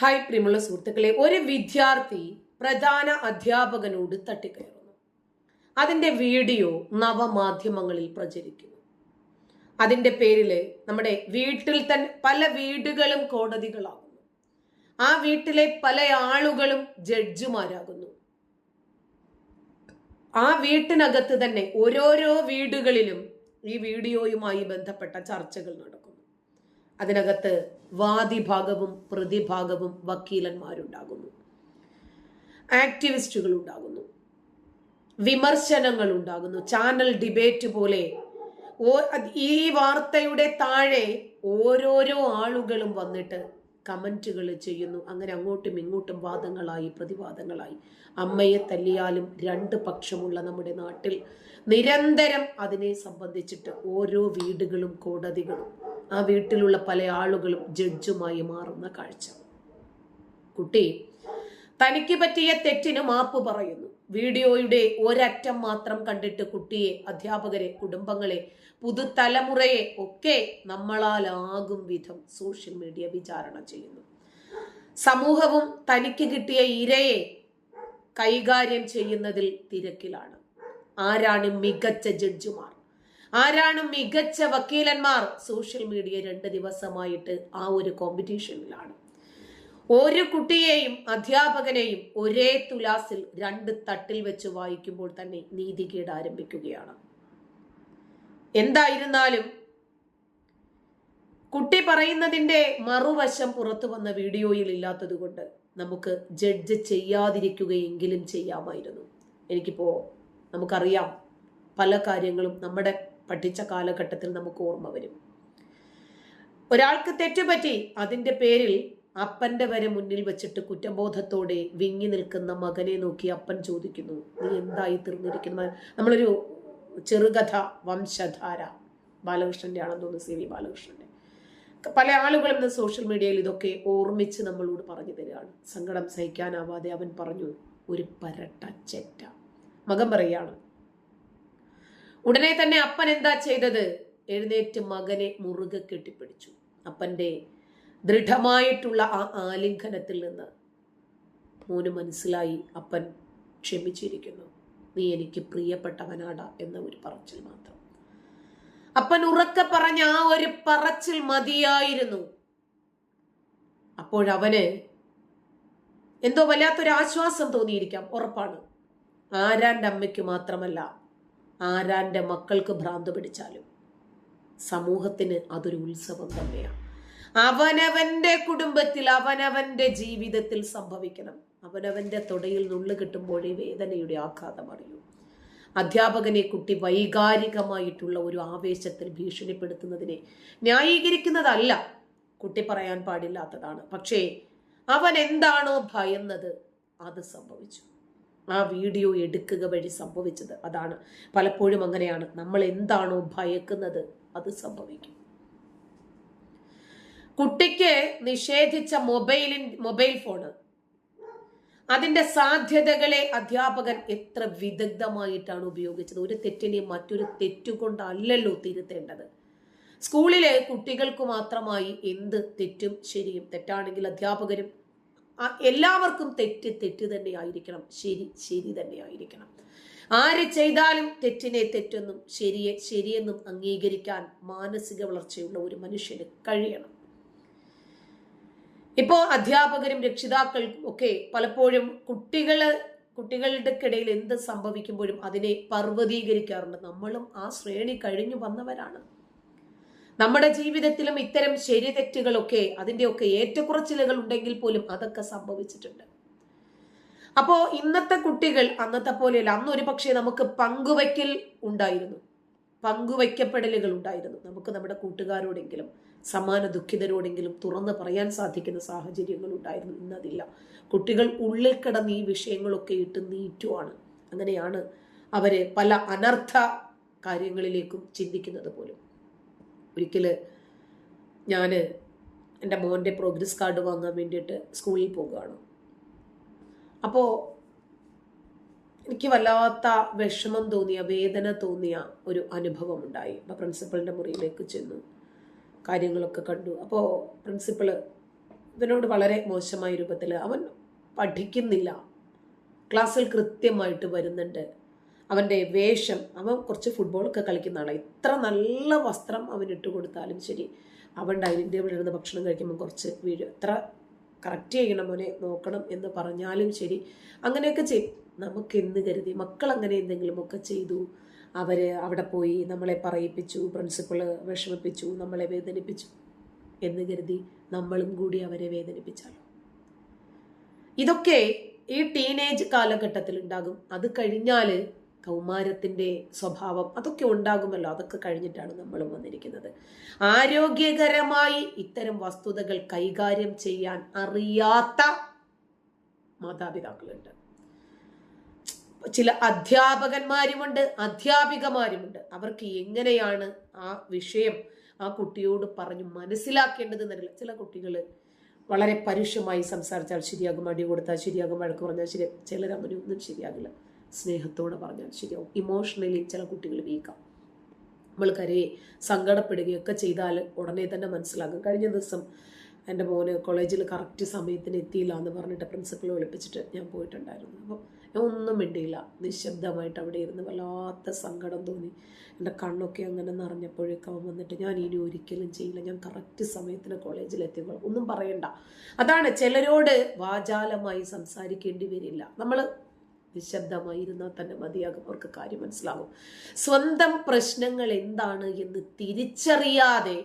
Hi പ്രിയമുള്ള സുഹൃത്തുക്കളെ ഒരു വിദ്യാർത്ഥി പ്രധാന അധ്യാപകനോട് തട്ടിക്കയറുന്നു. അതിന്റെ വീഡിയോ നവമാധ്യമങ്ങളിൽ പ്രചരിക്കുന്നു. അതിന്റെ പേരിൽ നമ്മുടെ വീട്ടിൽ തന്നെ പല വീടുകളും കോടതികളാകുന്നു. ആ വീട്ടിലെ പല ആളുകളും ജഡ്ജിമാരാകുന്നു. ആ വീട്ടിനകത്ത് തന്നെ ഓരോരോ വീടുകളിലും ഈ വീഡിയോയുമായി ബന്ധപ്പെട്ട ചർച്ചകൾ നടക്കുന്നു അതിനകത്ത് വാദിഭാഗവും പ്രതിഭാഗവും വക്കീലന്മാരുണ്ടാകുന്നു. ആക്ടിവിസ്റ്റുകൾ ഉണ്ടാകുന്നു വിമർശനങ്ങൾ ഉണ്ടാകുന്നു ചാനൽ ഡിബേറ്റ് പോലെ ഈ വാർത്തയുടെ താഴെ ഓരോരോ ആളുകളും വന്നിട്ട് കമന്റുകൾ ചെയ്യുന്നു. അങ്ങനെ അങ്ങോട്ടും ഇങ്ങോട്ടും വാദങ്ങളായി പ്രതിവാദങ്ങളായി. അമ്മയെ തല്ലിയാലും രണ്ട് പക്ഷമുള്ള നമ്മുടെ നാട്ടിൽ നിരന്തരം അതിനെ സംബന്ധിച്ചിട്ട് ഓരോ വീടുകളും കോടതികളും ആ വീട്ടിലുള്ള പല ആളുകളും ജഡ്ജുമായി മാറുന്ന കാഴ്ച. കുട്ടി തനിക്ക് പറ്റിയ തെറ്റിന് മാപ്പ് പറയുന്നു. വീഡിയോയുടെ ഒരറ്റം മാത്രം കണ്ടിട്ട് കുട്ടിയെ അധ്യാപകരെ കുടുംബങ്ങളെ പുതുതലമുറയെ ഒക്കെ നമ്മളാലാകും വിധം സോഷ്യൽ മീഡിയ വിചാരണ ചെയ്യുന്നു. സമൂഹവും തനിക്ക് കിട്ടിയ ഇരയെ കൈകാര്യം ചെയ്യുന്നതിൽ തിരക്കിലാണ്. ആരാണ് മികച്ച ജഡ്ജിമാർ? ആരാണ് മികച്ച വക്കീലന്മാർ? സോഷ്യൽ മീഡിയ രണ്ട് ദിവസമായിട്ട് ആ ഒരു കോമ്പറ്റീഷനിലാണ്. ഒരു കുട്ടിയെയും അധ്യാപകനെയും ഒരേ തുലാസിൽ രണ്ട് തട്ടിൽ വെച്ച് വായിക്കുമ്പോൾ തന്നെ നീതികേട് ആരംഭിക്കുകയാണ്. എന്തായിരുന്നാലും കുട്ടി പറയുന്നതിന്റെ മറുവശം പുറത്തു വന്ന വീഡിയോയിൽ ഇല്ലാത്തതുകൊണ്ട് നമുക്ക് ജഡ്ജ് ചെയ്യാതിരിക്കുകയെങ്കിലും ചെയ്യാമായിരുന്നു. എനിക്കിപ്പോ നമുക്കറിയാം പല കാര്യങ്ങളും നമ്മുടെ പഠിച്ച കാലഘട്ടത്തിൽ നമുക്ക് ഓർമ്മ വരും. ഒരാൾക്ക് തെറ്റുപറ്റി അതിന്റെ പേരിൽ അപ്പന്റെ വരെ മുന്നിൽ വെച്ചിട്ട് കുറ്റബോധത്തോടെ വിങ്ങി നിൽക്കുന്ന മകനെ നോക്കി അപ്പൻ ചോദിക്കുന്നു നീ എന്തായി തീർന്നിരിക്കുന്ന നമ്മളൊരു ചെറുകഥ വംശധാര ബാലകൃഷ്ണന്റെ ആണെന്ന് തോന്നുന്നു സി വി ബാലകൃഷ്ണന്റെ പല ആളുകളും ഇന്ന് സോഷ്യൽ മീഡിയയിൽ ഇതൊക്കെ ഓർമ്മിച്ച് നമ്മളോട് പറഞ്ഞു തരികയാണ്. സങ്കടം സഹിക്കാനാവാതെ അവൻ പറഞ്ഞു ഒരു പരട്ട ചെറ്റ. മകൻ പറയാണ് ഉടനെ തന്നെ അപ്പൻ എന്താ ചെയ്തത്? എഴുന്നേറ്റ് മകനെ മുറുകെ കെട്ടിപ്പിടിച്ചു. അപ്പന്റെ ദൃഢമായിട്ടുള്ള ആ ആലിംഗനത്തിൽ നിന്ന് മോന് മനസ്സിലായി. അപ്പൻ ക്ഷമിച്ചിരിക്കുന്നു. നീ എനിക്ക് പ്രിയപ്പെട്ടവനാടാ എന്ന ഒരു പറച്ചിൽ മാത്രം. അപ്പൻ ഉറക്കെ പറഞ്ഞ ആ ഒരു പറച്ചിൽ മതിയായിരുന്നു. അപ്പോഴവന് എന്തോ വല്ലാത്തൊരു ആശ്വാസം തോന്നിയിരിക്കാം. ഉറപ്പാണ്. ആരാന്റെ അമ്മയ്ക്ക് മാത്രമല്ല ആരാന്റെ മക്കൾക്ക് ഭ്രാന്ത് പിടിച്ചാലും സമൂഹത്തിന് അതൊരു ഉത്സവം തന്നെയാണ്. അവനവന്റെ കുടുംബത്തിൽ അവനവന്റെ ജീവിതത്തിൽ സംഭവിക്കണം. അവനവന്റെ തൊടയിൽ നുള്ളു കിട്ടുമ്പോഴേ വേദനയുടെ ആഘാതം അറിയൂ. അധ്യാപകനെ കുട്ടി വൈകാരികമായിട്ടുള്ള ഒരു ആവേശത്തിൽ ഭീഷണിപ്പെടുത്തുന്നതിനെ ന്യായീകരിക്കുന്നതല്ല. കുട്ടി പറയാൻ പാടില്ലാത്തതാണ്. പക്ഷേ അവൻ എന്താണോ ഭയന്നത് അത് സംഭവിച്ചു. ആ വീഡിയോ എടുക്കുക വഴി സംഭവിച്ചത് അതാണ്. പലപ്പോഴും അങ്ങനെയാണ്. നമ്മൾ എന്താണോ ഭയക്കുന്നത് അത് സംഭവിക്കും. കുട്ടിക്ക് നിഷേധിച്ച മൊബൈലിൻ മൊബൈൽ ഫോണ്. അതിന്റെ സാധ്യതകളെ അധ്യാപകൻ എത്ര വിദഗ്ധമായിട്ടാണ് ഉപയോഗിച്ചത്? ഒരു തെറ്റിനെ മറ്റൊരു തെറ്റുകൊണ്ടല്ലല്ലോ തിരുത്തേണ്ടത്. സ്കൂളിലെ കുട്ടികൾക്ക് മാത്രമായി എന്ത് തെറ്റും ശരിയും തെറ്റാണെങ്കിൽ അധ്യാപകരും എല്ലാവർക്കും തെറ്റ് തെറ്റ് തന്നെ ആയിരിക്കണം ശരി ശരി തന്നെ ആയിരിക്കണം ആര് ചെയ്താലും തെറ്റിനെ തെറ്റെന്നും ശരിയെ ശരിയെന്നും അംഗീകരിക്കാൻ മാനസിക വളർച്ചയുള്ള ഒരു മനുഷ്യന് കഴിയണം. ഇപ്പോൾ അധ്യാപകരും രക്ഷിതാക്കൾക്കും ഒക്കെ പലപ്പോഴും കുട്ടികൾ കുട്ടികളുടെ ഇടയിൽ എന്ത് സംഭവിക്കുമ്പോഴും അതിനെ പർവതീകരിക്കാറുണ്ട്. നമ്മളും ആ ശ്രേണി കഴിഞ്ഞു വന്നവരാണ്. നമ്മുടെ ജീവിതത്തിലും ഇത്തരം ശരി തെറ്റുകളൊക്കെ അതിന്റെയൊക്കെ ഏറ്റക്കുറച്ചിലുകൾ ഉണ്ടെങ്കിൽ പോലും അതൊക്കെ സംഭവിച്ചിട്ടുണ്ട്. അപ്പോ ഇന്നത്തെ കുട്ടികൾ അന്നത്തെ പോലെയല്ല അന്ന് ഒരു പക്ഷേ നമുക്ക് പങ്കുവയ്ക്കൽ ഉണ്ടായിരുന്നു. പങ്കുവയ്ക്കപ്പെടലുകൾ ഉണ്ടായിരുന്നു. നമുക്ക് നമ്മുടെ കൂട്ടുകാരോടെങ്കിലും സമാന ദുഃഖിതരോടെങ്കിലും തുറന്ന് പറയാൻ സാധിക്കുന്ന സാഹചര്യങ്ങൾ ഉണ്ടായിരുന്നു. ഇന്നതില്ല. കുട്ടികൾ ഉള്ളിൽ കിടന്ന് ഈ വിഷയങ്ങളൊക്കെ ഇട്ട് നീറ്റുവാണ്. അങ്ങനെയാണ് അവർ പല അനർത്ഥ കാര്യങ്ങളിലേക്കും ചിന്തിക്കുന്നത് പോലും. ഒരിക്കൽ ഞാൻ എന്റെ മോന്റെ പ്രോഗ്രസ് കാർഡ് വാങ്ങാൻ വേണ്ടിയിട്ട് സ്കൂളിൽ പോകുകയാണ് അപ്പോൾ എനിക്ക് വല്ലാത്ത വിഷമം തോന്നിയ വേദന തോന്നിയ ഒരു അനുഭവം ഉണ്ടായി അപ്പോൾ പ്രിൻസിപ്പളിന്റെ മുറിയിലേക്ക് ചെന്നു കാര്യങ്ങളൊക്കെ കണ്ടു. അപ്പോൾ പ്രിൻസിപ്പൾ ഇവനോട് വളരെ മോശമായ രൂപത്തിൽ അവൻ പഠിക്കുന്നില്ല. ക്ലാസ്സിൽ കൃത്യമായിട്ട് വരുന്നുണ്ട്. അവന്റെ വേഷം അവൻ കുറച്ച് ഫുട്ബോളൊക്കെ കളിക്കുന്ന ആളാണ് ഇത്ര നല്ല വസ്ത്രം അവൻ ഇട്ട് കൊടുത്താലും ശരി അവൻ ഡൈനിങ് ടേബിളിൽ ഇരുന്ന് ഭക്ഷണം കഴിക്കുമ്പോൾ കുറച്ച് വീഴും. എത്ര കറക്റ്റ് ചെയ്യണം മോനെ നോക്കണം എന്ന് പറഞ്ഞാലും ശരി. അങ്ങനെയൊക്കെ ചെയ്യും നമുക്ക് എന്ന് കരുതി? മക്കൾ അങ്ങനെ എന്തെങ്കിലുമൊക്കെ ചെയ്തു? അവർ അവിടെ പോയി നമ്മളെ പറയിപ്പിച്ചു പ്രിൻസിപ്പൾ വിഷമിപ്പിച്ചു നമ്മളെ വേദനിപ്പിച്ചു എന്ന് കരുതി നമ്മളും കൂടി അവരെ വേദനിപ്പിച്ചാലോ? ഇതൊക്കെ ഈ ടീനേജ് കാലഘട്ടത്തിൽ ഉണ്ടാകും അത് കഴിഞ്ഞാൽ കൗമാരത്തിന്റെ സ്വഭാവം അതൊക്കെ ഉണ്ടാകുമല്ലോ. അതൊക്കെ കഴിഞ്ഞിട്ടാണ് നമ്മളും വന്നിരിക്കുന്നത്. ആരോഗ്യകരമായി ഇത്തരം വസ്തുതകൾ കൈകാര്യം ചെയ്യാൻ അറിയാത്ത മാതാപിതാക്കളുണ്ട്. ചില അധ്യാപകന്മാരുമുണ്ട് അധ്യാപികമാരുമുണ്ട്. അവർക്ക് എങ്ങനെയാണ് ആ വിഷയം ആ കുട്ടിയോട് പറഞ്ഞു മനസ്സിലാക്കേണ്ടത് എന്നറിയില്ല. ചില കുട്ടികൾ വളരെ പരുഷമായി സംസാരിച്ചാൽ ശരിയാകും അടി കൊടുത്താൽ ശരിയാകും വഴക്ക് പറഞ്ഞാൽ ശരി ചിലരങ്ങനെ ഒന്നും ശരിയാകില്ല. സ്നേഹത്തോടെ പറഞ്ഞാൽ ശരിയാവും. ഇമോഷണലി ചില കുട്ടികൾ വീക്കാം. നമ്മൾ കരയെ സങ്കടപ്പെടുകയൊക്കെ ചെയ്താൽ ഉടനെ തന്നെ മനസ്സിലാകും. കഴിഞ്ഞ ദിവസം എന്റെ മോന് കോളേജിൽ കറക്റ്റ് സമയത്തിന് എത്തിയില്ല എന്ന് പറഞ്ഞിട്ട് പ്രിൻസിപ്പൽ വിളിപ്പിച്ചിട്ട് ഞാൻ പോയിട്ടുണ്ടായിരുന്നു. അപ്പോൾ ഞാൻ ഒന്നും മിണ്ടിയില്ല. നിശബ്ദമായിട്ട് അവിടെ ഇരുന്ന് വല്ലാത്ത സങ്കടം തോന്നി. എന്റെ കണ്ണൊക്കെ അങ്ങനെ നിറഞ്ഞപ്പോഴേക്ക് അവൻ വന്നിട്ട് ഞാൻ ഇനി ഒരിക്കലും ചെയ്യില്ല. ഞാൻ കറക്റ്റ് സമയത്തിന് കോളേജിൽ എത്തിയപ്പോൾ ഒന്നും പറയണ്ട. അതാണ് ചിലരോട് വാചാലമായി സംസാരിക്കേണ്ടി വരില്ല. നമ്മൾ നിശബ്ദമായി ഇരുന്നാൽ തന്നെ മതിയാകും. അവർക്ക് കാര്യം മനസ്സിലാകും. സ്വന്തം പ്രശ്നങ്ങൾ എന്താണ് എന്ന് തിരിച്ചറിയാതെ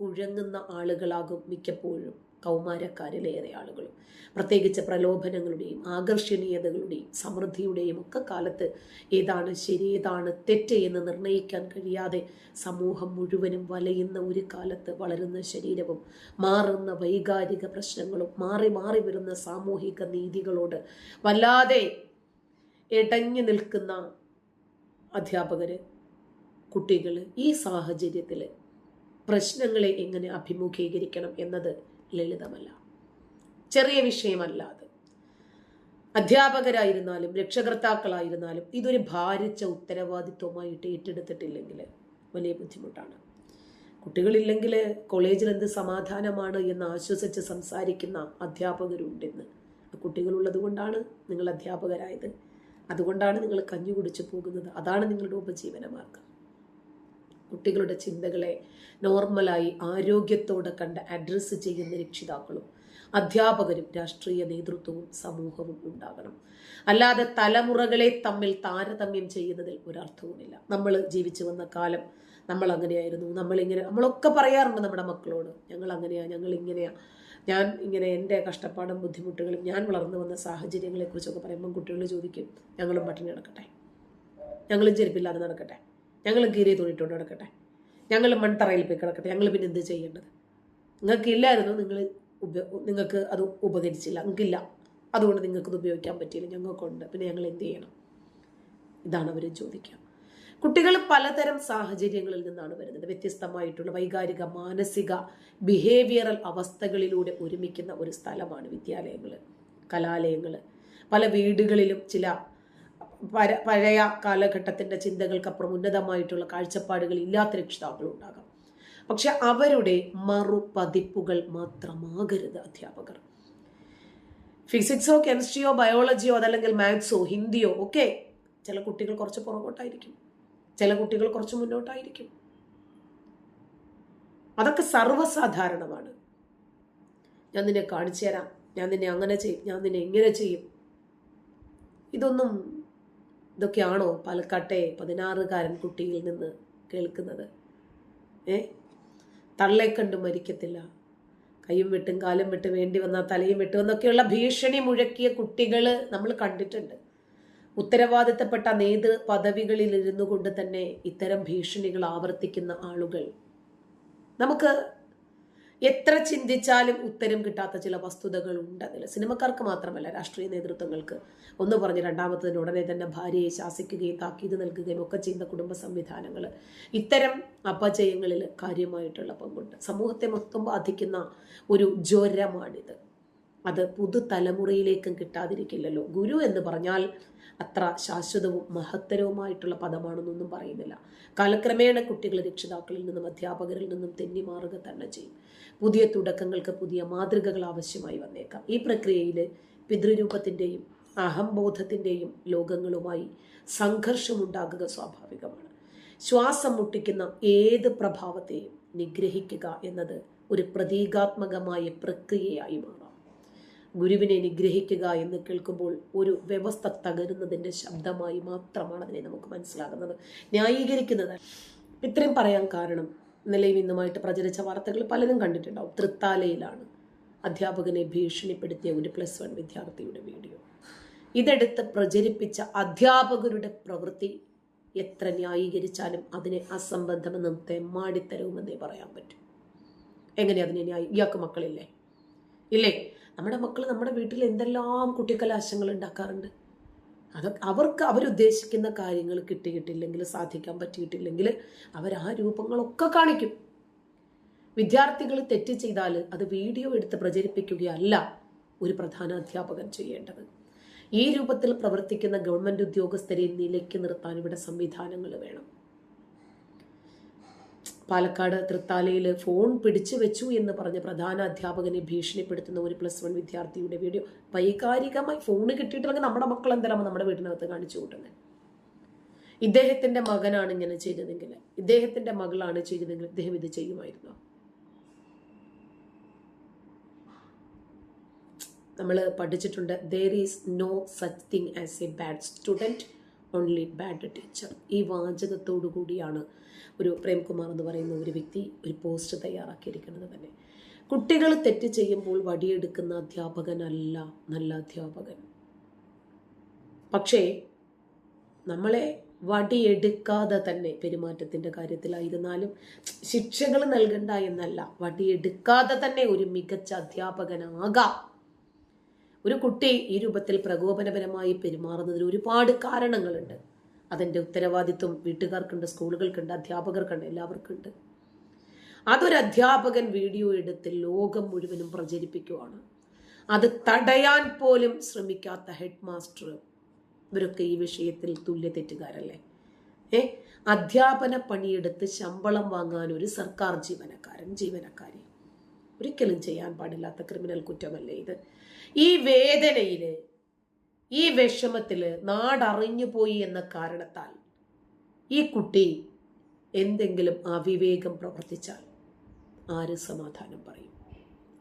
കുഴങ്ങുന്ന ആളുകളാകും മിക്കപ്പോഴും കൗമാരക്കാരിലേറെ ആളുകളും. പ്രത്യേകിച്ച് പ്രലോഭനങ്ങളുടെയും ആകർഷണീയതകളുടെയും സമൃദ്ധിയുടെയും ഒക്കെ കാലത്ത് ഏതാണ് ശരി ഏതാണ് തെറ്റ് എന്ന് നിർണയിക്കാൻ കഴിയാതെ സമൂഹം മുഴുവനും വലയുന്ന ഒരു കാലത്ത് വളരുന്ന ശരീരവും മാറുന്ന വൈകാരിക പ്രശ്നങ്ങളും മാറി മാറി വരുന്ന സാമൂഹിക നീതികളോട് വല്ലാതെ ഇടഞ്ഞു നിൽക്കുന്ന അധ്യാപകർ കുട്ടികൾ ഈ സാഹചര്യത്തിൽ പ്രശ്നങ്ങളെ എങ്ങനെ അഭിമുഖീകരിക്കണം എന്നത് ലളിതമല്ല. ചെറിയ വിഷയമല്ല അത്. അധ്യാപകരായിരുന്നാലും രക്ഷകർത്താക്കളായിരുന്നാലും ഇതൊരു ഭാരിച്ച ഉത്തരവാദിത്വമായിട്ട് ഏറ്റെടുത്തിട്ടില്ലെങ്കിൽ വലിയ ബുദ്ധിമുട്ടാണ്. കുട്ടികളില്ലെങ്കിൽ കോളേജിൽ എന്ത് സമാധാനമാണ് എന്ന് ആശ്വസിച്ച് സംസാരിക്കുന്ന അധ്യാപകരുണ്ടെന്ന് കുട്ടികളുള്ളത് കൊണ്ടാണ് നിങ്ങൾ അധ്യാപകരായത്. അതുകൊണ്ടാണ് നിങ്ങൾ കഞ്ഞി കുടിച്ചു പോകുന്നത്. അതാണ് നിങ്ങളുടെ ഉപജീവന മാർഗം കുട്ടികളുടെ ചിന്തകളെ നോർമലായി ആരോഗ്യത്തോടെ കണ്ട് അഡ്രസ്സ് ചെയ്യുന്ന രക്ഷിതാക്കളും അധ്യാപകരും രാഷ്ട്രീയ നേതൃത്വവും സമൂഹവും ഉണ്ടാകണം. അല്ലാതെ തലമുറകളെ തമ്മിൽ താരതമ്യം ചെയ്യുന്നതിൽ ഒരർത്ഥവുമില്ല. നമ്മൾ ജീവിച്ചു വന്ന കാലം നമ്മൾ അങ്ങനെയായിരുന്നു നമ്മളിങ്ങനെ നമ്മളൊക്കെ പറയാറുണ്ട് നമ്മുടെ മക്കളോട് ഞങ്ങൾ അങ്ങനെയാണ് ഞങ്ങൾ ഇങ്ങനെയാ. ഞാൻ ഇങ്ങനെ എന്റെ കഷ്ടപ്പാടും ബുദ്ധിമുട്ടുകളും ഞാൻ വളർന്നു വന്ന സാഹചര്യങ്ങളെക്കുറിച്ചൊക്കെ പറയുമ്പം കുട്ടികൾ ചോദിക്കും ഞങ്ങളും പട്ടിണി നടക്കട്ടെ ഞങ്ങളും ചെരുപ്പില്ലാതെ നടക്കട്ടെ. ഞങ്ങളും കീറി തുണിട്ടുകൊണ്ട് നടക്കട്ടെ. ഞങ്ങൾ മൺതറയിൽ പോയി കിടക്കട്ടെ. ഞങ്ങൾ പിന്നെ എന്ത് ചെയ്യേണ്ടത്? നിങ്ങൾക്കില്ലായിരുന്നു നിങ്ങൾ ഉപ നിങ്ങൾക്ക് അത് ഉപകരിച്ചില്ല. നിങ്ങൾക്കില്ല. അതുകൊണ്ട് നിങ്ങൾക്കത് ഉപയോഗിക്കാൻ പറ്റിയില്ല. ഞങ്ങൾക്കുണ്ട്. പിന്നെ ഞങ്ങൾ എന്ത് ചെയ്യണം? ഇതാണ് അവർ ചോദിക്കുക. കുട്ടികൾ പലതരം സാഹചര്യങ്ങളിൽ നിന്നാണ് വരുന്നത്. വ്യത്യസ്തമായിട്ടുള്ള വൈകാരിക മാനസിക ബിഹേവിയറൽ അവസ്ഥകളിലൂടെ ഒരുമിക്കുന്ന ഒരു സ്ഥലമാണ് വിദ്യാലയങ്ങൾ കലാലയങ്ങൾ. പല വീടുകളിലും ചില പര പഴയ കാലഘട്ടത്തിന്റെ ചിന്തകൾക്കപ്പുറം ഉന്നതമായിട്ടുള്ള കാഴ്ചപ്പാടുകൾ ഇല്ലാത്ത രക്ഷിതാക്കളും ഉണ്ടാകാം. പക്ഷെ അവരുടെ മറുപതിപ്പുകൾ മാത്രമാകരുത് അധ്യാപകർ. ഫിസിക്സോ കെമിസ്ട്രിയോ ബയോളജിയോ അതല്ലെങ്കിൽ മാത്സോ ഹിന്ദിയോ ഒക്കെ ചില കുട്ടികൾ കുറച്ച് പുറകോട്ടായിരിക്കും. ചില കുട്ടികൾ കുറച്ച് മുന്നോട്ടായിരിക്കും. അതൊക്കെ സർവസാധാരണമാണ്. ഞാൻ നിന്നെ കാണിച്ചു തരാം. ഞാൻ നിന്നെ അങ്ങനെ ചെയ്യും. ഞാൻ നിന്നെ ഇങ്ങനെ ചെയ്യും. ഇതൊന്നും ഇതൊക്കെയാണോ പാലക്കാട്ടെ പതിനാറുകാരൻ കുട്ടിയിൽ നിന്ന് കേൾക്കുന്നത്? ഏ? തള്ളെ കണ്ട് മരിക്കത്തില്ല. കൈയും വെട്ടും കാലും വെട്ട് വേണ്ടി വന്നാൽ തലയും വെട്ടും എന്നൊക്കെയുള്ള ഭീഷണി മുഴക്കിയ കുട്ടികൾ നമ്മൾ കണ്ടിട്ടുണ്ട്. ഉത്തരവാദിത്തപ്പെട്ട നേതൃ പദവികളിൽ ഇരുന്നു കൊണ്ട് തന്നെ ഇത്തരം ഭീഷണികൾ ആവർത്തിക്കുന്ന ആളുകൾ. നമുക്ക് എത്ര ചിന്തിച്ചാലും ഉത്തരം കിട്ടാത്ത ചില വസ്തുതകൾ ഉണ്ട് അതിൽ. സിനിമക്കാർക്ക് മാത്രമല്ല രാഷ്ട്രീയ നേതൃത്വങ്ങൾക്ക്. ഒന്ന് പറഞ്ഞ് രണ്ടാമത്തതിന് ഉടനെ തന്നെ ഭാര്യയെ ശാസിക്കുകയും താക്കീത് നൽകുകയും ഒക്കെ ചെയ്യുന്ന കുടുംബ സംവിധാനങ്ങൾ. ഇത്തരം അപജയങ്ങളിൽ കാര്യമായിട്ടുള്ള പങ്കുണ്ട്. സമൂഹത്തെ മൊത്തം ബാധിക്കുന്ന ഒരു ജ്വരമാണിത്. അത് പുതുതലമുറയിലേക്കും കിട്ടാതിരിക്കില്ലല്ലോ. ഗുരു എന്ന് പറഞ്ഞാൽ അത്ര ശാശ്വതവും മഹത്തരവുമായിട്ടുള്ള പദമാണെന്നൊന്നും പറയുന്നില്ല. കാലക്രമേണ കുട്ടികൾ രക്ഷിതാക്കളിൽ നിന്നും അധ്യാപകരിൽ നിന്നും തെന്നി മാറുക തന്നെ ചെയ്യും. പുതിയ തുടക്കങ്ങൾക്ക് പുതിയ മാതൃകകൾ ആവശ്യമായി വന്നേക്കാം. ഈ പ്രക്രിയയിൽ പിതൃരൂപത്തിന്റെയും അഹംബോധത്തിന്റെയും ലോകങ്ങളുമായി സംഘർഷമുണ്ടാകുക സ്വാഭാവികമാണ്. ശ്വാസം മുട്ടിക്കുന്ന ഏത് പ്രഭാവത്തെയും നിഗ്രഹിക്കുക എന്നത് ഒരു പ്രതീകാത്മകമായ പ്രക്രിയയായി മാറാം. ഗുരുവിനെ നിഗ്രഹിക്കുക എന്ന് കേൾക്കുമ്പോൾ ഒരു വ്യവസ്ഥ തകരുന്നതിന്റെ ശബ്ദമായി മാത്രമാണ് അതിനെ നമുക്ക് മനസ്സിലാകുന്നത് ന്യായീകരിക്കുന്നത്. ഇത്രയും പറയാൻ കാരണം ഇന്നലെയും ഇന്നുമായിട്ട് പ്രചരിച്ച വാർത്തകൾ പലരും കണ്ടിട്ടുണ്ടാവും. തൃത്താലയിലാണ് അധ്യാപകനെ ഭീഷണിപ്പെടുത്തിയ ഒരു പ്ലസ് വൺ വിദ്യാർത്ഥിയുടെ വീഡിയോ. ഇതെടുത്ത് പ്രചരിപ്പിച്ച അധ്യാപകരുടെ പ്രവൃത്തി എത്ര ന്യായീകരിച്ചാലും അതിനെ അസംബന്ധമെന്നും തെമ്മാടിത്തരവുമെന്നേ പറയാൻ പറ്റും. എങ്ങനെ അതിനെ ന്യായി ഇയാൾക്ക് മക്കളില്ലേ? ഇല്ലേ? നമ്മുടെ മക്കൾ നമ്മുടെ വീട്ടിൽ എന്തെല്ലാം കുട്ടിക്കലാശങ്ങൾ ഉണ്ടാക്കാറുണ്ട്. അത് അവർക്ക് അവരുദ്ദേശിക്കുന്ന കാര്യങ്ങൾ കിട്ടിയിട്ടില്ലെങ്കിൽ സാധിക്കാൻ പറ്റിയിട്ടില്ലെങ്കിൽ അവർ ആ രൂപങ്ങളൊക്കെ കാണിക്കും. വിദ്യാർത്ഥികൾ തെറ്റ് ചെയ്താൽ അത് വീഡിയോ എടുത്ത് പ്രചരിപ്പിക്കുകയല്ല ഒരു പ്രധാന അധ്യാപകൻ ചെയ്യേണ്ടത്. ഈ രൂപത്തിൽ പ്രവർത്തിക്കുന്ന ഗവൺമെന്റ് ഉദ്യോഗസ്ഥരെ നിലയ്ക്ക് നിർത്താൻ ഇവിടെ സംവിധാനങ്ങൾ വേണം. പാലക്കാട് തൃത്താലയിൽ ഫോൺ പിടിച്ചു വെച്ചു എന്ന് പറഞ്ഞ പ്രധാന അധ്യാപകനെ ഭീഷണിപ്പെടുത്തുന്ന ഒരു പ്ലസ് വൺ വിദ്യാർത്ഥിയുടെ വീഡിയോ വൈകാരികമായി ഫോൺ കിട്ടിയിട്ടില്ലെങ്കിൽ നമ്മുടെ മക്കൾ എന്തെല്ലാം നമ്മുടെ വീടിനകത്ത് കാണിച്ചു കൂട്ടുന്നത് ഇദ്ദേഹത്തിന്റെ മകനാണ് ഇങ്ങനെ ചെയ്തതെങ്കിൽ ഇദ്ദേഹത്തിന്റെ മകളാണ് ചെയ്തതെങ്കിൽ ഇദ്ദേഹം ഇത് ചെയ്യുമായിരുന്നു? നമ്മൾ പഠിച്ചിട്ടുണ്ട് there is no such thing as a bad student only bad teacher ഈ വാചകത്തോടു കൂടിയാണ് ഒരു പ്രേംകുമാർ എന്ന് പറയുന്ന ഒരു വ്യക്തി ഒരു പോസ്റ്റ് തയ്യാറാക്കിയിരിക്കുന്നത് തന്നെ. കുട്ടികൾ തെറ്റ് ചെയ്യുമ്പോൾ വടിയെടുക്കുന്ന അധ്യാപകനല്ല നല്ല അധ്യാപകൻ. പക്ഷേ നമ്മളെ വടിയെടുക്കാതെ തന്നെ പെരുമാറ്റത്തിന്റെ കാര്യത്തിലായിരുന്നാലും ശിക്ഷകൾ നൽകണ്ട എന്നല്ല വടിയെടുക്കാതെ തന്നെ ഒരു മികച്ച അധ്യാപകനാകാം. ഒരു കുട്ടി ഈ രൂപത്തിൽ പ്രകോപനപരമായി പെരുമാറുന്നതിന് ഒരുപാട് കാരണങ്ങളുണ്ട്. അതിന്റെ ഉത്തരവാദിത്വം വീട്ടുകാർക്കുണ്ട് സ്കൂളുകൾക്കുണ്ട് അധ്യാപകർക്കുണ്ട് എല്ലാവർക്കുണ്ട്. അതൊരു അധ്യാപകൻ വീഡിയോ എടുത്ത് ലോകം മുഴുവനും പ്രചരിപ്പിക്കുവാണ്. അത് തടയാൻ പോലും ശ്രമിക്കാത്ത ഹെഡ് മാസ്റ്റർ ഇവരൊക്കെ ഈ വിഷയത്തിൽ തുല്യ തെറ്റുകാരല്ലേ? ഏ? അധ്യാപന പണിയെടുത്ത് ശമ്പളം വാങ്ങാൻ ഒരു സർക്കാർ ജീവനക്കാരൻ ജീവനക്കാരി. ഒരിക്കലും ചെയ്യാൻ പാടില്ലാത്ത ക്രിമിനൽ കുറ്റമല്ലേ ഇത്? ഈ വേദനയിൽ ഈ വിഷമത്തിൽ നാടറിഞ്ഞു പോയി എന്ന കാരണത്താൽ ഈ കുട്ടി എന്തെങ്കിലും അവിവേകം പ്രവർത്തിച്ചാൽ ആര് സമാധാനം പറയും?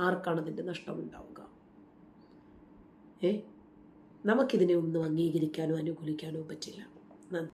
ആർക്കാണ് അതിന്റെ നഷ്ടമുണ്ടാവുക? ഏ? നമുക്കിതിനെ ഒന്നും അംഗീകരിക്കാനോ അനുകൂലിക്കാനോ പറ്റില്ല. നന്ദി.